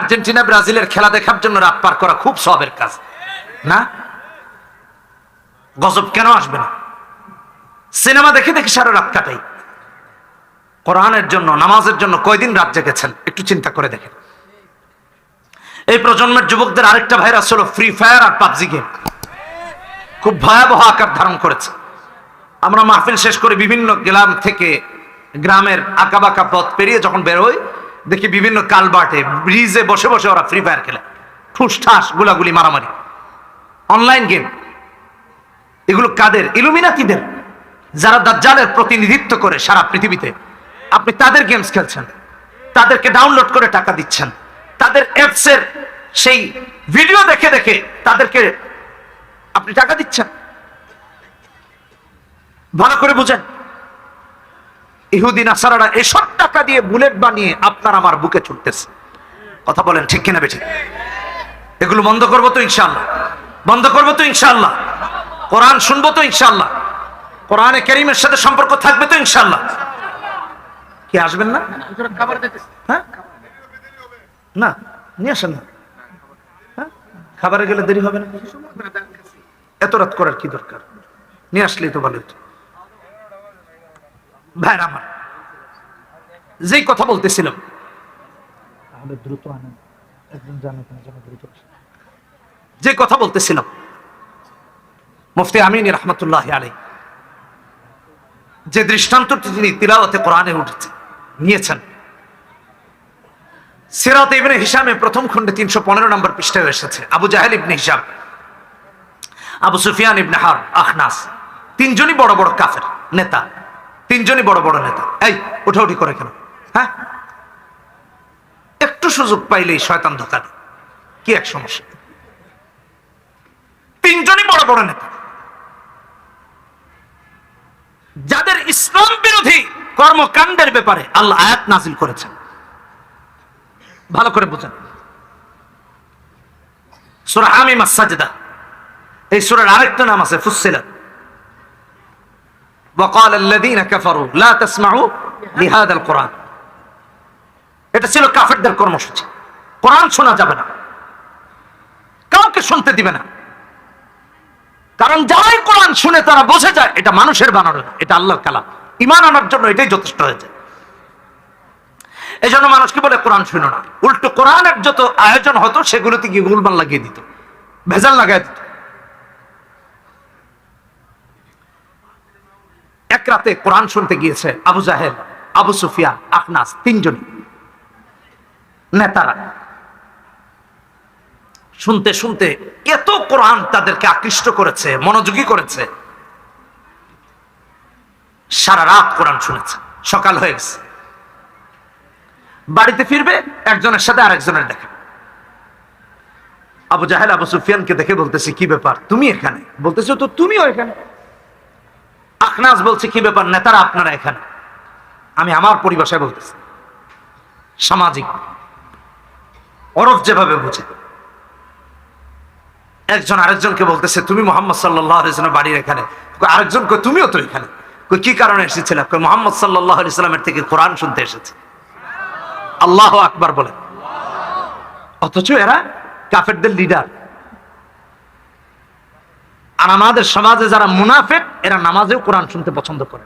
Argentina, ব্রাজিলের খেলা দেখার জন্য রাত পার করা খুব সবের কাজ। না? গজব কেন আসবে না? সিনেমা দেখে দেখে সারা রাত কাটাই। কোরআনের জন্য, নামাজের জন্য কয়দিন রাত জেগেছেন? একটু চিন্তা করে দেখেন। এই প্রজন্মের যুবকদের আরেকটা ভাইরাস হলো ফ্রি ফায়ার আর পাবজি গেম। খুব ভয়াবহ আকার ধারণ করেছে। আমরা মাহফিল শেষ করে বিভিন্ন গ্রাম থেকে গ্রামের আঁকাবাঁকা পথ পেরিয়ে যখন বেরোই দেখি বিভিন্ন কালবার্টে ব্রিজে বসে বসে ওরা ফ্রি ফায়ার খেলে। ঠুসঠাস, গুলাগুলি, মারামারি। অনলাইন গেম এগুলো কাদের? ইলুমিনাতিদের যারা দাজ্জালের প্রতিনিধিত্ব করে সারা পৃথিবীতে। আপনি তাদের গেমস খেলছেন। তাদেরকে ডাউনলোড করে টাকা দিচ্ছেন। তাদের অ্যাপসের সেই ভিডিও দেখে দেখে তাদেরকে আপনি টাকা দিচ্ছেন। ভালো করে বুঝেন। ইহুদিন, আসারারা এসব টাকা দিয়ে বুলেট বানিয়ে আপনার আমার বুকে ছুটতেছে। কথা বলেন ঠিক কিনা বেঠিক? এগুলো বন্ধ করব তো ইনশাল্লাহ বন্ধ করব তো ইনশাল্লাহ কোরআন শুনব তো ইনশাল্লাহ কোরআনে করিমের সাথে সম্পর্ক থাকবে তো ইনশাল্লাহ কি, আসবেন না? হ্যাঁ? না, নিয়ে আসেন না। হ্যাঁ? খাবারে গেলে দেরি হবে না। এত রাত করার কি দরকার? নিয়ে আসলেই তো ভালো হতো। ভাইরা আমার যেই কথা বলতেছিলাম। দ্রুত আনেন। একজন জানে কেন যেন দ্রুত যে কথা বলতেছিলাম মুফতি আমিন রহমতুল্লাহ আলী যে দৃষ্টান্তটি তিনি তিলাওয়াতে কোরআনে উঠেছে নিয়েছেন সিরাত ইবনে হিসামে প্রথম খণ্ডে তিনশো পনেরো নম্বর পৃষ্ঠায় এসেছে। আবু জাহেল ইবনে হিসাম আবু সুফিয়ান ইবনে হার আখনাস তিনজনই বড় বড় কাফের নেতা তিনজনই বড় বড় নেতা। এই উঠাউঠি করে কেন? হ্যাঁ একটু সুযোগ পাইলেই শয়তান ধোকা দেয়। কি এক সমস্যা তিনজনই বড় বড় নেতা যাদের ইসলাম বিরোধী কর্মকাণ্ডের ব্যাপারে আল্লাহ আয়াত নাজিল করেছেন ভালো করে বুঝেন সুরা আমি মাসাজদা এই সুরার আরেকটা নাম আছে ফুসিলাত وقال الذين كفروا لا تسمعوا لهذا القرآن এটা ছিল কাফেরদের কর্মসূচি। কোরআন শোনা যাবে না। কাউকে শুনতে দিবে না। কারণ যারাই কোরআন শুনে তারা বোঝে যায়, এটা মানুষের বানানো না, এটা আল্লাহর কালাম। ইমান আনার জন্য এটাই যথেষ্ট হয়েছে এই জন্য মানুষ কি বলে, কোরআন শুনো না। উল্টো কোরআনের যত আয়োজন হতো, সেগুলোতে গিয়ে গুলবান লাগিয়ে দিত, ভেজাল লাগাই দিত। এক রাতে কোরআন শুনতে গিয়েছে আবু জাহেল, আবু সুফিয়া আখনাস তিনজনই। নেতারা। শুনতে শুনতে এত কোরআন তাদেরকে আকৃষ্ট করেছে, মনোযোগী করেছে। সারা রাত কোরআন শুনেছে, সকাল হয়ে গেছে। বাড়িতে ফিরবে, একজনের সাথে আরেকজনের দেখা। আবু জাহেল, আবু সুফিয়ানকে দেখে বলতেছে, কি ব্যাপার? তুমি এখানে? বলতেছো, তো তুমিও এখানে? আখনাস বলছে, কি ব্যাপার? নেতারা আপনারা এখানে? আমি আমার পরিভাষায় বলতেছি। সামাজিক। অরফ যেভাবে বুঝে। একজন আরেকজনকে বলতেছে, তুমি মোহাম্মদ সাল্লাহ বাড়ির এখানে। আরেকজন? কই তুমিও তো এখানে। কই কি কারণে এসেছিলাম? কই মোহাম্মদ সাল্লাহ ইসলামের থেকে কোরআন শুনতে এসেছে। আল্লাহ আকবার বলে অথচ এরা কাফেরদের লিডার আর আমাদের সমাজে যারা মুনাফেক, এরা নামাজেও কোরআন শুনতে পছন্দ করে।